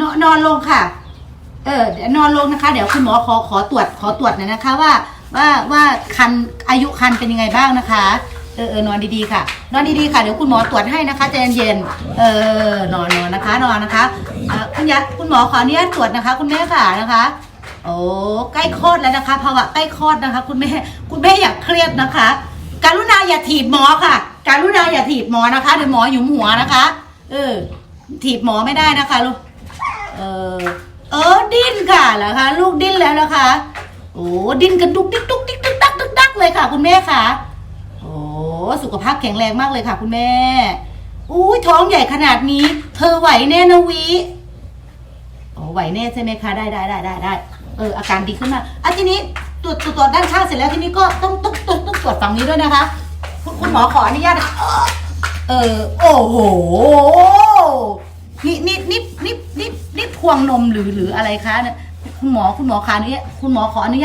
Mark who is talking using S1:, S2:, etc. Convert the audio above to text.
S1: นอนนอนลงค่ะ เออเดี๋ยวนอนลงนะคะ เดี๋ยวคุณหมอขอขอตรวจขอตรวจหน่อยนะคะว่า ว่าว่าคันอายุคันเป็นยังไงบ้างนะคะ เออเออนอนดีๆค่ะ นอนดีๆค่ะเดี๋ยวคุณหมอตรวจให้นะคะใจเย็นๆเออนอนนอนนะคะ นอนนะคะอ่อคุณยัคุณหมอขออนุญาตตรวจนะคะ คุณแม่ค่ะนะคะ โอ้ใกล้คลอดแล้วนะคะภาวะใกล้คลอดนะคะ คุณแม่คุณแม่อย่าเครียดนะคะ การุณาอย่าถีบหมอค่ะ การุณาอย่าถีบหมอนะคะเดี๋ยวหมอหยุมหัวนะคะ เออถีบหมอไม่ได้นะคะลูก เออเออดิ้นค่ะเหรอคะลูกดิ้นแล้วนะคะโอ้ดิ้นกันดุกดิกดุกดิกดึกดักดึกดักเลยค่ะ คุณแม่ค่ะโอ้สุขภาพแข็งแรงมากเลยค่ะ คุณแม่อุ้ยท้องใหญ่ขนาดนี้ เธอไหวแน่นะวิโอ้ไหวแน่ใช่ไหมคะได้ได้ได้ได้ได้เอออาการดีขึ้นมาอะทีนี้ตรวจตรวจด้านข้างเสร็จแล้วทีนี้ก็ต้องต้องต้องต้องตรวจฝั่งนี้ด้วยนะคะ คุณคุณหมอขออนุญาตนะคะเออโอ้โหนี่นี่นี่ ควงนมหรือหรืออะไรคะเนี่ยคุณหมอคุณหมอคะอนุญาตคุณหมอขออนุญาต